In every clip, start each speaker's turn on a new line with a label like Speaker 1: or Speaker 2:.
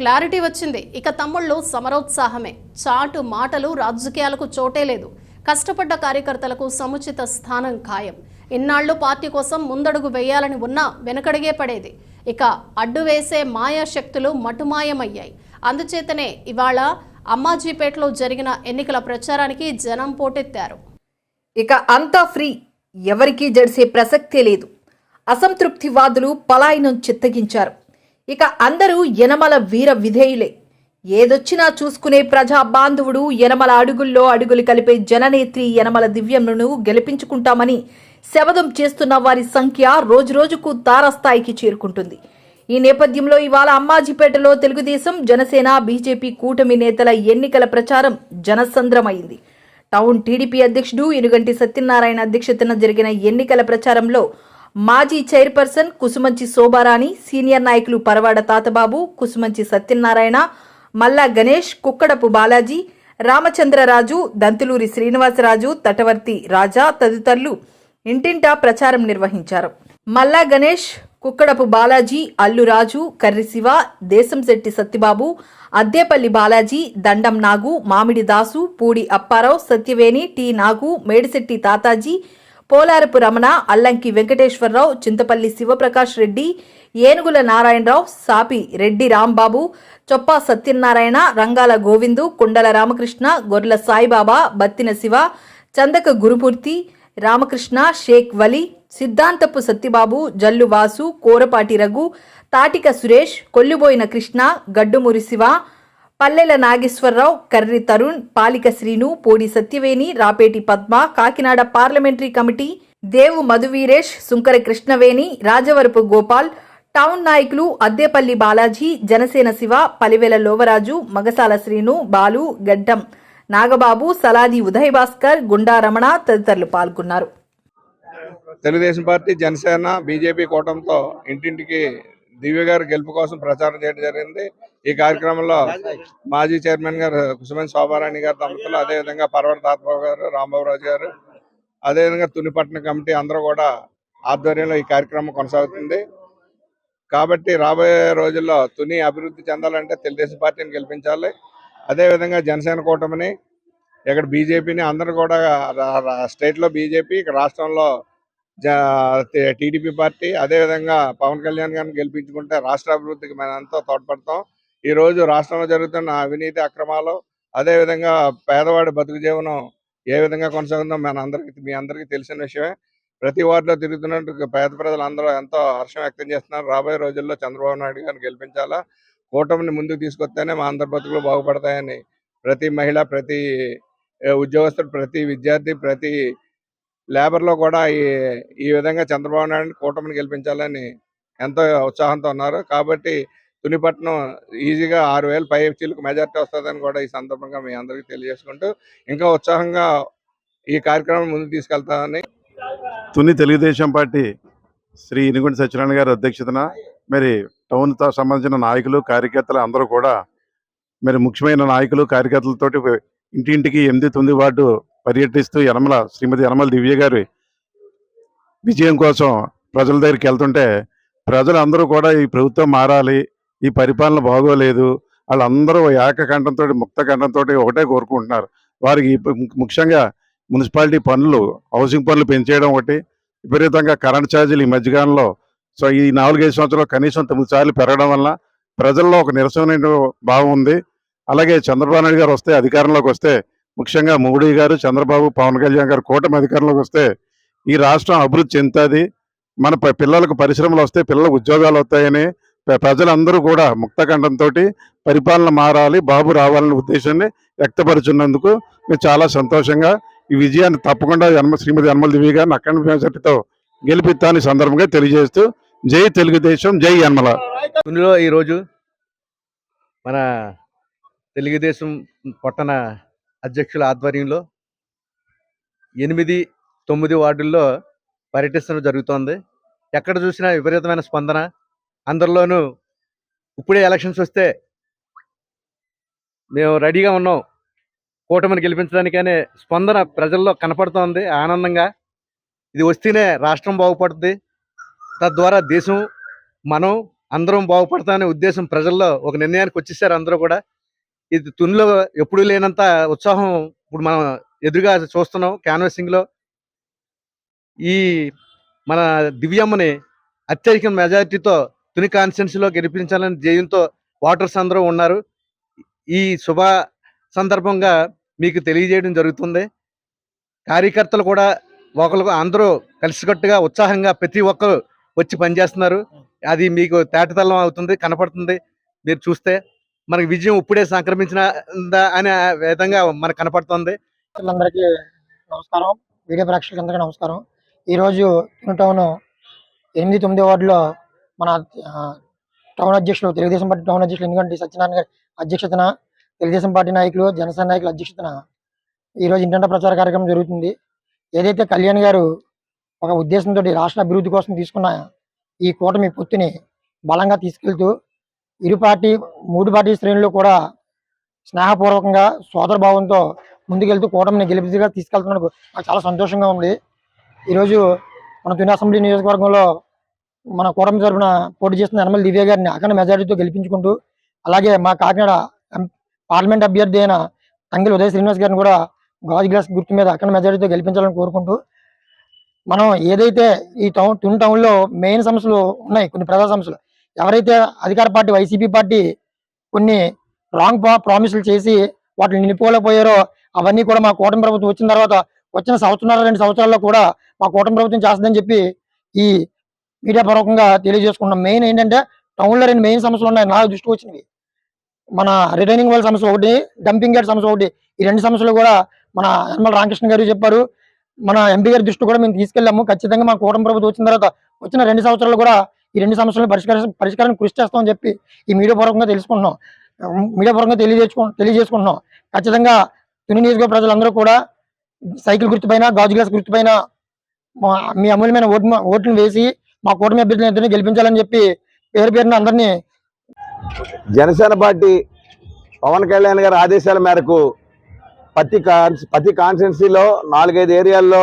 Speaker 1: Clarity వచ్చింది. ఇక తమ్ముళ్ళు సమరోత్సాహమే. చాటు మాటలు రాజకీయాలకు చోటే లేదు. కష్టపడ్డ కార్యకర్తలకు సముచిత స్థానం ఖాయం. ఇన్నాళ్ళు పార్టీ కోసం ముందడుగు వేయాలని ఉన్నా వెనకడిగే పడేది. ఇక అడ్డు వేసే మాయా శక్తులు మటుమాయమయ్యాయి. అందుచేతనే ఇవాళ అమ్మాజీపేటలో జరిగిన ఎన్నికల ప్రచారానికి జనం పోటెత్తారు.
Speaker 2: ఇక అంతా ఫ్రీ. ఎవరికీ జడిసే ప్రసక్తే లేదు. అసంతృప్తివాదులు పలాయనం చిత్తగించారు. ఇక అందరూ యనమల వీర విధేయులే. ఏదొచ్చినా చూసుకునే ప్రజా బాంధవుడు యనమల అడుగుల్లో అడుగులు కలిపే జననేత్రి యనమల దివ్యమును గెలిపించుకుంటామని శబదం చేస్తున్న వారి సంఖ్య రోజురోజుకు తారస్థాయికి చేరుకుంటుంది. ఈ నేపథ్యంలో ఇవాళ అమ్మాజీపేటలో తెలుగుదేశం జనసేన బీజేపీ కూటమి నేతల ఎన్నికల ప్రచారం జనసంద్రమైంది. టౌన్ టీడీపీ అధ్యక్షుడు ఎనుగంటి సత్యనారాయణ అధ్యక్షతన జరిగిన ఎన్నికల ప్రచారంలో మాజీ చైర్పర్సన్ కుసుమంచి శోభారాణి సీనియర్ నాయకులు పరవాడ తాతబాబు కుసుమంచి సత్యనారాయణ మల్లా గణేష్ కుక్కడపు బాలాజీ రామచంద్రరాజు దంతులూరి శ్రీనివాసరాజు తటవర్తి రాజా తదితరులు ఇంటింటా ప్రచారం నిర్వహించారు. మల్లా గణేష్ కుక్కడపు బాలాజీ అల్లురాజు కర్రిశివ దేశంశెట్టి సత్తిబాబు అద్దేపల్లి బాలాజీ దండం నాగు మామిడి దాసు పూడి అప్పారావు సత్యవేణి టి నాగు మేడిశెట్టి తాతాజీ పోలారపు రమణ అల్లంకి వెంకటేశ్వరరావు చింతపల్లి శివప్రకాష్ రెడ్డి ఏనుగుల నారాయణరావు సాపి రెడ్డి రాంబాబు చొప్పా సత్యనారాయణ రంగాల గోవిందు కుండల రామకృష్ణ గొర్ల సాయిబాబా బత్తిన శివ చందక గురుమూర్తి రామకృష్ణ షేక్ వలి సిద్ధాంతపు సత్యబాబు జల్లు వాసు కోరపాటి రఘు తాటిక Suresh Kolluboina Krishna Gaddumuri Shiva Pallela Nageswara Rao Karri Tarun Palika Srinu Podi Satyaveni Rapeti Padma Kakinada parliamentary committee Devu Madhuveeresh Sunkara Krishnaveni Rajavarapu Gopal town నాయకులు అద్దేపల్లి బాలాజీ జనసేన శివ పలివెల లోవరాజు మగసాల శ్రీను బాలు గడ్డం నాగబాబు సలాది ఉదయ్ భాస్కర్ గుండా రమణ తదితరులు పాల్గొన్నారు.
Speaker 3: తెలుగుదేశం పార్టీ జనసేన బీజేపీ కూటమితో ఇంటింటికి దివ్య గారు గెలుపు కోసం ప్రచారం చేయడం జరిగింది. ఈ కార్యక్రమంలో మాజీ చైర్మన్ గారు కుసుమన్ శోభారాణి గారి దంపతులు అదేవిధంగా పర్వత తాతబాబు గారు రాంబాబురాజు గారు అదేవిధంగా తునిపట్నం కమిటీ అందరూ కూడా ఆధ్వర్యంలో ఈ కార్యక్రమం కొనసాగుతుంది. కాబట్టి రాబోయే రోజుల్లో తుని అభివృద్ధి చెందాలంటే తెలుగుదేశం పార్టీని గెలిపించాలి. అదేవిధంగా జనసేన కూటమిని ఇక్కడ బీజేపీని అందరూ కూడా స్టేట్లో బీజేపీ ఇక్కడ రాష్ట్రంలో టీడీపీ పార్టీ అదేవిధంగా పవన్ కళ్యాణ్ గారిని గెలిపించుకుంటే రాష్ట్ర అభివృద్ధికి మనం ఎంతో తోడ్పడతాం. ఈ రోజు రాష్ట్రంలో జరుగుతున్న అవినీతి అక్రమాలు అదేవిధంగా పేదవాడి బతుకు జీవనం ఏ విధంగా కొనసాగుతుందో మన అందరికీ మీ అందరికీ తెలిసిన విషయమే. ప్రతి వార్డులో తిరుగుతున్నట్టు పేద ప్రజలు అందరూ ఎంతో హర్షం వ్యక్తం చేస్తున్నారు. రాబోయే రోజుల్లో చంద్రబాబు నాయుడు గారిని గెలిపించాలా? కూటమిని ముందుకు తీసుకొస్తేనే మా అందరి బతుకులు బాగుపడతాయని ప్రతి మహిళ ప్రతి ఉద్యోగస్తుడు ప్రతి విద్యార్థి ప్రతి లేబర్లో కూడా ఈ ఈ విధంగా చంద్రబాబు నాయుడు కూటమిని గెలిపించాలని ఎంతో ఉత్సాహంతో ఉన్నారు. కాబట్టి తునిపట్నం ఈజీగా ఆరు వేలు పై చిలుకు మెజార్టీ వస్తుందని కూడా ఈ సందర్భంగా మీ అందరికీ తెలియజేసుకుంటూ ఇంకా ఉత్సాహంగా ఈ కార్యక్రమం ముందుకు తీసుకెళ్తామని
Speaker 4: తుని తెలుగుదేశం పార్టీ శ్రీ ఇనుగుండి సత్యనారాయణ గారి అధ్యక్షతన మరి టౌన్తో సంబంధించిన నాయకులు కార్యకర్తలు అందరూ కూడా మరి ముఖ్యమైన నాయకులు కార్యకర్తలతోటి ఇంటింటికి ఎనిమిది తొమ్మిది వార్డు పర్యటిస్తూ యనమల శ్రీమతి యనమల దివ్య గారి విజయం కోసం ప్రజల దగ్గరికి వెళ్తుంటే ప్రజలందరూ కూడా ఈ ప్రభుత్వం మారాలి ఈ పరిపాలన బాగోలేదు వాళ్ళందరూ ఏకకంఠంతో ముక్త కంఠంతో ఒకటే కోరుకుంటున్నారు. వారికి ముఖ్యంగా మున్సిపాలిటీ పనులు హౌసింగ్ పనులు పెంచేయడం ఒకటి విపరీతంగా కరెంట్ ఛార్జీలు ఈ మధ్యకాలంలో. సో ఈ నాలుగైదు సంవత్సరాలు కనీసం తొమ్మిది సార్లు పెరగడం వల్ల ప్రజల్లో ఒక నిరసన భావం ఉంది. అలాగే చంద్రబాబు నాయుడు గారు వస్తే అధికారంలోకి వస్తే ముఖ్యంగా మోడీ గారు చంద్రబాబు పవన్ కళ్యాణ్ గారు కూటమి అధికారంలోకి వస్తే ఈ రాష్ట్రం అభివృద్ధి చెందుతుంది. మన ప- పిల్లలకు పరిశ్రమలు వస్తే పిల్లలకు ఉద్యోగాలు వస్తాయని ప్రజలందరూ కూడా ముక్తఖండంతో పరిపాలన మారాలి బాబు రావాలనే ఉద్దేశాన్ని వ్యక్తపరుచున్నందుకు మేము చాలా సంతోషంగా ఈ విజయాన్ని తప్పకుండా జన్మ శ్రీమతి యనమల దివి గారిని అఖండ మెజార్టీతో గెలిపిస్తాను సందర్భంగా తెలియజేస్తూ జై తెలుగుదేశం జై యనమల.
Speaker 5: ఈ ఈరోజు మన తెలుగుదేశం పట్టణ అధ్యక్షుల ఆధ్వర్యంలో ఎనిమిది తొమ్మిది వార్డుల్లో పర్యటించడం జరుగుతోంది. ఎక్కడ చూసినా విపరీతమైన స్పందన. అందరిలోనూ ఇప్పుడే ఎలక్షన్స్ వస్తే మేము రెడీగా ఉన్నాం. కూటమిని గెలిపించడానికనే స్పందన ప్రజల్లో కనపడుతోంది ఆనందంగా. ఇది వస్తేనే రాష్ట్రం బాగుపడుతుంది తద్వారా దేశం మనం అందరం బాగుపడతామనే ఉద్దేశం ప్రజల్లో ఒక నిర్ణయానికి వచ్చేసారు అందరూ కూడా. ఇది తునిలో ఎప్పుడు లేనంత ఉత్సాహం ఇప్పుడు మనం ఎదురుగా చూస్తున్నాం క్యాన్వాసింగ్లో ఈ మన దివ్యమ్మని అత్యధిక మెజారిటీతో తుని కాన్స్టిట్యున్సీలో గెలిపించాలని జయంతో ఓటర్స్ అందరూ ఉన్నారు. ఈ శుభ సందర్భంగా మీకు తెలియజేయడం జరుగుతుంది. కార్యకర్తలు కూడా ఒకరు అందరూ కలిసికట్టుగా ఉత్సాహంగా ప్రతి ఒక్కరు వచ్చి పనిచేస్తున్నారు. అది మీకు తేటతలం అవుతుంది కనపడుతుంది. మీరు చూస్తే మనకి విజయం ఇప్పుడే సంక్రమించిన అనే విధంగా మనకు కనపడుతుంది.
Speaker 6: అందరికీ నమస్కారం. వీడియో ప్రేక్షకులందరికీ నమస్కారం. ఈరోజు టౌన్ ఎనిమిది తొమ్మిది వార్డులో మన టౌన్ అధ్యక్షులు తెలుగుదేశం పార్టీ టౌన్ అధ్యక్షులు ఎందుకంటే సత్యనారాయణ గారి అధ్యక్షతన తెలుగుదేశం పార్టీ నాయకులు జనసేన నాయకుల అధ్యక్షతన ఈరోజు ఇంటంట ప్రచార కార్యక్రమం జరుగుతుంది. ఏదైతే కళ్యాణ్ గారు ఒక ఉద్దేశంతో రాష్ట్ర అభివృద్ధి కోసం తీసుకున్న ఈ కూటమి పొత్తుని బలంగా తీసుకెళ్తూ ఇరు పార్టీ మూడు పార్టీ శ్రేణులు కూడా స్నేహపూర్వకంగా సోదరభావంతో ముందుకెళ్తూ కూటమిని గెలిపిగా తీసుకెళ్తున్నందుకు నాకు చాలా సంతోషంగా ఉంది. ఈరోజు మన తుని అసెంబ్లీ నియోజకవర్గంలో మన కూటమి తరఫున పోటీ చేస్తున్న యనమల దివ్య గారిని అఖండ మెజారిటీతో గెలిపించుకుంటూ అలాగే మా కాకినాడ పార్లమెంట్ అభ్యర్థి అయిన తంగిలి ఉదయ శ్రీనివాస్ గారిని కూడా గాజు గ్లాస్ గుర్తు మీద అఖండ మెజారిటీతో గెలిపించాలని కోరుకుంటూ మనం ఏదైతే ఈ టౌన్ తుని టౌన్లో మెయిన్ సమస్యలు ఉన్నాయి కొన్ని ప్రజా సమస్యలు ఎవరైతే అధికార పార్టీ వైసీపీ పార్టీ కొన్ని రాంగ్ ప్రామిసులు చేసి వాటిని నిలుపుకోలేకపోయారో అవన్నీ కూడా మా కూటమి ప్రభుత్వం వచ్చిన తర్వాత వచ్చిన సంవత్సరాలు రెండు సంవత్సరాల్లో కూడా మా కూటమి ప్రభుత్వం చేస్తుందని చెప్పి ఈ మీడియా పూర్వకంగా తెలియజేసుకున్నాం మెయిన్ ఏంటంటే టౌన్లో రెండు మెయిన్ సమస్యలు ఉన్నాయి నా దృష్టికి వచ్చినవి. మన రిటైనింగ్ వాళ్ళ సమస్య ఒకటి డంపింగ్ గేట్ సమస్య ఒకటి ఈ రెండు సమస్యలు కూడా మన యనమల రామకృష్ణ గారు చెప్పారు. మన ఎంపీ గారి దృష్టి కూడా మేము తీసుకెళ్ళాము. ఖచ్చితంగా మా కూటమి ప్రభుత్వం వచ్చిన తర్వాత వచ్చిన రెండు సంవత్సరాలు కూడా ఈ రెండు సమస్యలను పరిష్కరి పరిష్కారం కృషి చేస్తామని చెప్పి ఈ మీడియా పూర్వకంగా తెలుసుకుంటున్నాం. మీడియా పూర్వకంగా తెలియజేసుకు తెలియజేసుకుంటున్నాం. ఖచ్చితంగా తుని నియోజకవర్గ ప్రజలందరూ కూడా సైకిల్ గుర్తుపైన గాజు గ్లాస్ గుర్తుపైన మా- మీ అమూల్యమైన ఓటు ఓట్లను వేసి మా కూటమి అభ్యర్థులను ఇద్దరిని గెలిపించాలని చెప్పి పేరు పేరున అందరినీ
Speaker 7: జనసేన పార్టీ పవన్ కళ్యాణ్ గారి ఆదేశాల మేరకు ప్రతి కాన్స్ ప్రతి కాన్స్టిట్యున్సీలో నాలుగైదు ఏరియాల్లో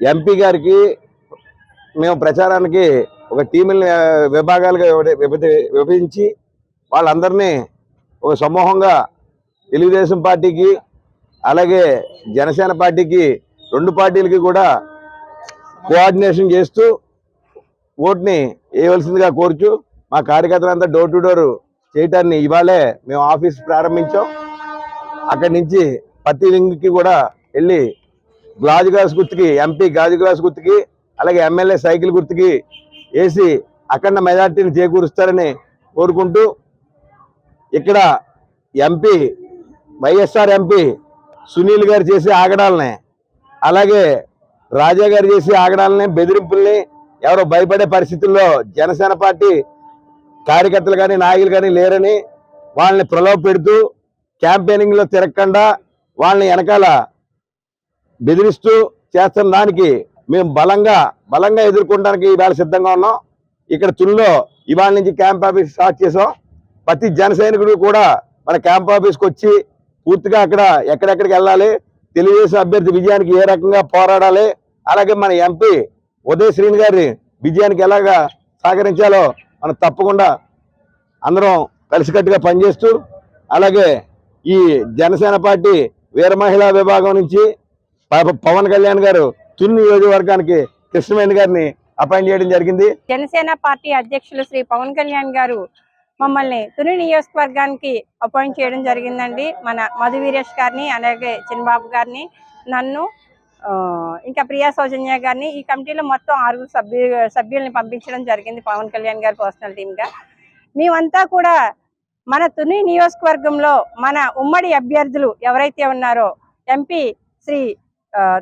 Speaker 7: ఎంపీ గారికి మేము ప్రచారానికి ఒక టీముల్ని విభాగాలుగా విభజ విభజించి వాళ్ళందరినీ ఒక సమూహంగా తెలుగుదేశం పార్టీకి అలాగే జనసేన పార్టీకి రెండు పార్టీలకి కూడా కోఆర్డినేషన్ చేస్తూ ఓట్ని వేయవలసిందిగా కోరుచు మా కార్యకర్తలంతా డోర్ టు డోర్ చేయటాన్ని ఇవాళే మేము ఆఫీస్ ప్రారంభించాం. అక్కడి నుంచి ప్రతి లింక్కి కూడా వెళ్ళి గాజు గ్లాస్ గుర్తుకి ఎంపీ గాజు గ్లాస్ గుర్తుకి అలాగే ఎమ్మెల్యే సైకిల్ గుర్తుకి వేసి అఖండ మెజార్టీని చేకూరుస్తారని కోరుకుంటూ ఇక్కడ ఎంపీ వైఎస్ఆర్ ఎంపీ సునీల్ గారు చేసే ఆగడాలని అలాగే రాజా గారు చేసే ఆగడాలని బెదిరింపుల్ని ఎవరో భయపడే పరిస్థితుల్లో జనసేన పార్టీ కార్యకర్తలు కానీ నాయకులు కానీ లేరని వాళ్ళని ప్రలోభ పెడుతూ క్యాంపెయినింగ్లో తిరగకుండా వాళ్ళని వెనకాల బెదిరిస్తూ చేస్తున్న దానికి మేము బలంగా బలంగా ఎదుర్కొనడానికి ఇవాళ సిద్ధంగా ఉన్నాం. ఇక్కడ తుల్లో ఇవాళ నుంచి క్యాంప్ ఆఫీస్ స్టార్ట్ చేసాం. ప్రతి జన సైనికుడు కూడా మన క్యాంప్ ఆఫీస్కి వచ్చి పూర్తిగా అక్కడ ఎక్కడెక్కడికి వెళ్ళాలి. తెలుగుదేశం అభ్యర్థి విజయానికి ఏ రకంగా పోరాడాలి. అలాగే మన ఎంపీ ఉదయ శ్రీని గారి విజయానికి ఎలాగా సహకరించాలో మనం తప్పకుండా అందరం కలిసికట్టుగా పనిచేస్తూ అలాగే ఈ జనసేన పార్టీ వీర మహిళా విభాగం నుంచి పవన్ కళ్యాణ్ గారు తుని నియోజకవర్గానికి కృష్ణవేణి గారిని అపాయింట్ చేయడం జరిగింది.
Speaker 8: జనసేన పార్టీ అధ్యక్షులు శ్రీ పవన్ కళ్యాణ్ గారు మమ్మల్ని తుని నియోజకవర్గానికి అపాయింట్ చేయడం జరిగిందండి. మన మధు వీరేష్ గారిని అలాగే చిన్నబాబు గారిని నన్ను ఇంకా ప్రియా సౌజన్య గారిని ఈ కమిటీలో మొత్తం ఆరుగురు సభ్యు సభ్యుల్ని పంపించడం జరిగింది పవన్ కళ్యాణ్ గారి పర్సనల్ టీమ్గా. మేమంతా కూడా మన తుని నియోజకవర్గంలో మన ఉమ్మడి అభ్యర్థులు ఎవరైతే ఉన్నారో ఎంపీ శ్రీ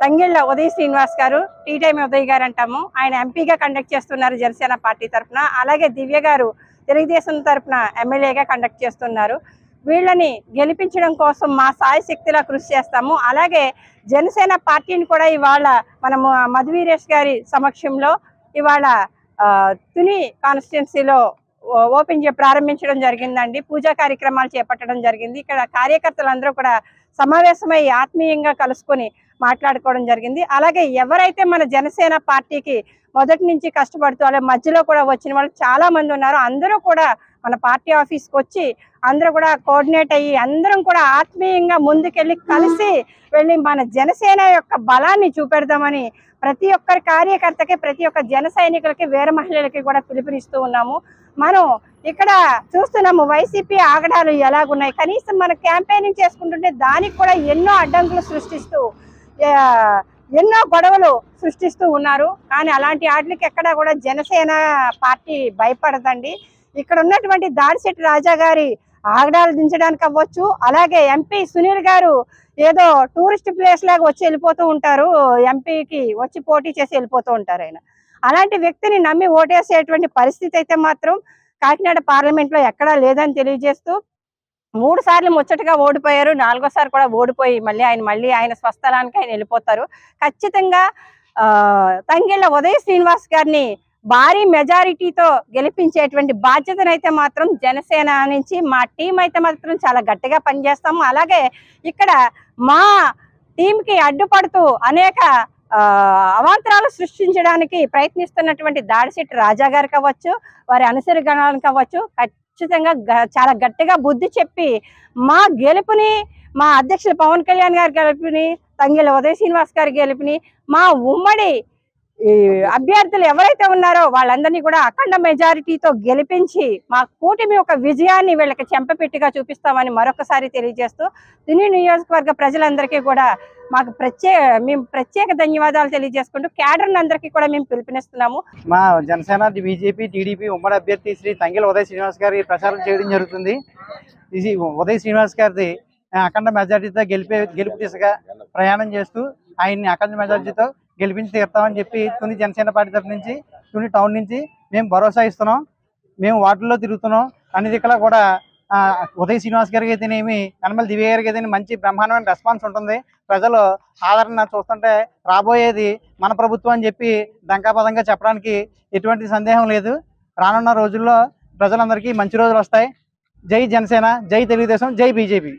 Speaker 8: తంగిళ్ళ ఉదయ్ శ్రీనివాస్ గారు టీ టైమ్ ఉదయ్ గారు అంటాము. ఆయన ఎంపీగా కండక్ట్ చేస్తున్నారు జనసేన పార్టీ తరఫున. అలాగే దివ్య గారు తెలుగుదేశం తరఫున ఎమ్మెల్యేగా కండక్ట్ చేస్తున్నారు. వీళ్ళని గెలిపించడం కోసం మా సాయ శక్తిలా కృషి చేస్తాము. అలాగే జనసేన పార్టీని కూడా ఇవాళ మనము మధువీరేష్ గారి సమక్షంలో ఇవాళ తుని కాన్స్టిట్యున్సీలో ఓపెన్ చే ప్రారంభించడం జరిగిందండి. పూజా కార్యక్రమాలు చేపట్టడం జరిగింది. ఇక్కడ కార్యకర్తలందరూ కూడా సమావేశమై ఆత్మీయంగా కలుసుకొని మాట్లాడుకోవడం జరిగింది. అలాగే ఎవరైతే మన జనసేన పార్టీకి మొదటి నుంచి కష్టపడుతూ అలాగే మధ్యలో కూడా వచ్చిన వాళ్ళు చాలా మంది ఉన్నారు. అందరూ కూడా మన పార్టీ ఆఫీస్కి వచ్చి అందరూ కూడా కోఆర్డినేట్ అయ్యి అందరం కూడా ఆత్మీయంగా ముందుకెళ్ళి కలిసి వెళ్ళి మన జనసేన యొక్క బలాన్ని చూపెడదామని ప్రతి ఒక్కరి కార్యకర్తకి ప్రతి ఒక్క జన సైనికులకి వీర మహిళలకి కూడా పిలుపునిస్తూ ఉన్నాము. మనం ఇక్కడ చూస్తున్నాము వైసీపీ ఆగడాలు ఎలాగున్నాయి. కనీసం మన క్యాంపెయినింగ్ చేసుకుంటుంటే దానికి కూడా ఎన్నో అడ్డంకులు సృష్టిస్తూ ఎన్నో గొడవలు సృష్టిస్తూ ఉన్నారు. కానీ అలాంటి వాటికి ఎక్కడా కూడా జనసేన పార్టీ భయపడదండి. ఇక్కడ ఉన్నటువంటి దాడిశెట్టి రాజా గారి ఆగడాలు దించడానికి అవ్వచ్చు. అలాగే ఎంపీ సునీల్ గారు ఏదో టూరిస్ట్ ప్లేస్ లాగా వచ్చి వెళ్ళిపోతూ ఉంటారు. ఎంపీకి వచ్చి పోటీ చేసి వెళ్ళిపోతూ ఉంటారు ఆయన. అలాంటి వ్యక్తిని నమ్మి ఓటేసేటువంటి పరిస్థితి అయితే మాత్రం కాకినాడ పార్లమెంట్లో ఎక్కడా లేదని తెలియజేస్తూ మూడు సార్లు ముచ్చటగా ఓడిపోయారు నాలుగోసారి కూడా ఓడిపోయి మళ్ళీ ఆయన మళ్ళీ ఆయన స్వస్థలానికి ఆయన వెళ్ళిపోతారు. ఖచ్చితంగా తంగిళ్ళ ఉదయ శ్రీనివాస్ గారిని భారీ మెజారిటీతో గెలిపించేటువంటి బాధ్యతనైతే మాత్రం జనసేన నుంచి మా టీం అయితే మాత్రం చాలా గట్టిగా పనిచేస్తాము. అలాగే ఇక్కడ మా టీంకి అడ్డుపడుతూ అనేక అవాంతరాలు సృష్టించడానికి ప్రయత్నిస్తున్నటువంటి దాడిశెట్టి రాజా గారు కావచ్చు వారి అనుసరిగణాలను కావచ్చు ఖచ్చితంగా చాలా గట్టిగా బుద్ధి చెప్పి మా గెలుపుని మా అధ్యక్షులు పవన్ కళ్యాణ్ గారి గెలుపుని తంగిల ఉదయ శ్రీనివాస్ గారి గెలుపుని మా ఉమ్మడి ఈ అభ్యర్థులు ఎవరైతే ఉన్నారో వాళ్ళందరినీ కూడా అఖండ మెజారిటీతో గెలిపించి మా కూటమి ఒక విజయాన్ని వీళ్ళకి చెంపపెట్టిగా చూపిస్తామని మరొకసారి తెలియజేస్తూ తుని నియోజకవర్గ ప్రజలందరికీ కూడా మాకు ప్రత్యేక మేము ప్రత్యేక ధన్యవాదాలు తెలియజేసుకుంటూ క్యాడర్ అందరికీ కూడా మేము పిలుపునిస్తున్నాము.
Speaker 9: మా జనసేన బీజేపీ టీడీపీ ఉమ్మడి అభ్యర్థి శ్రీ తంగిల ఉదయ్ శ్రీనివాస్ గారి ప్రచారం చేయడం జరుగుతుంది. ఇది ఉదయ్ శ్రీనివాస్ గారిది అఖండ మెజార్టీతో గెలిపే గెలుపు దిశగా ప్రయాణం చేస్తూ ఆయన్ని అఖండ మెజార్టీతో గెలిపించి తీరుతామని చెప్పి తుని జనసేన పార్టీ తరఫు నుంచి తుని టౌన్ నుంచి మేము భరోసా ఇస్తున్నాం. మేము వార్డుల్లో తిరుగుతున్నాం. అన్ని దిక్కులా కూడా ఉదయ్ శ్రీనివాస్ గారికి అయితేనేమి కనమల దివ్య గారికి అయితే మంచి బ్రహ్మాండమైన రెస్పాన్స్ ఉంటుంది. ప్రజలు ఆదరణ చూస్తుంటే రాబోయేది మన ప్రభుత్వం అని చెప్పి దంకాపదంగా చెప్పడానికి ఎటువంటి సందేహం లేదు. రానున్న రోజుల్లో ప్రజలందరికీ మంచి రోజులు వస్తాయి. జై జనసేన జై తెలుగుదేశం జై బీజేపీ.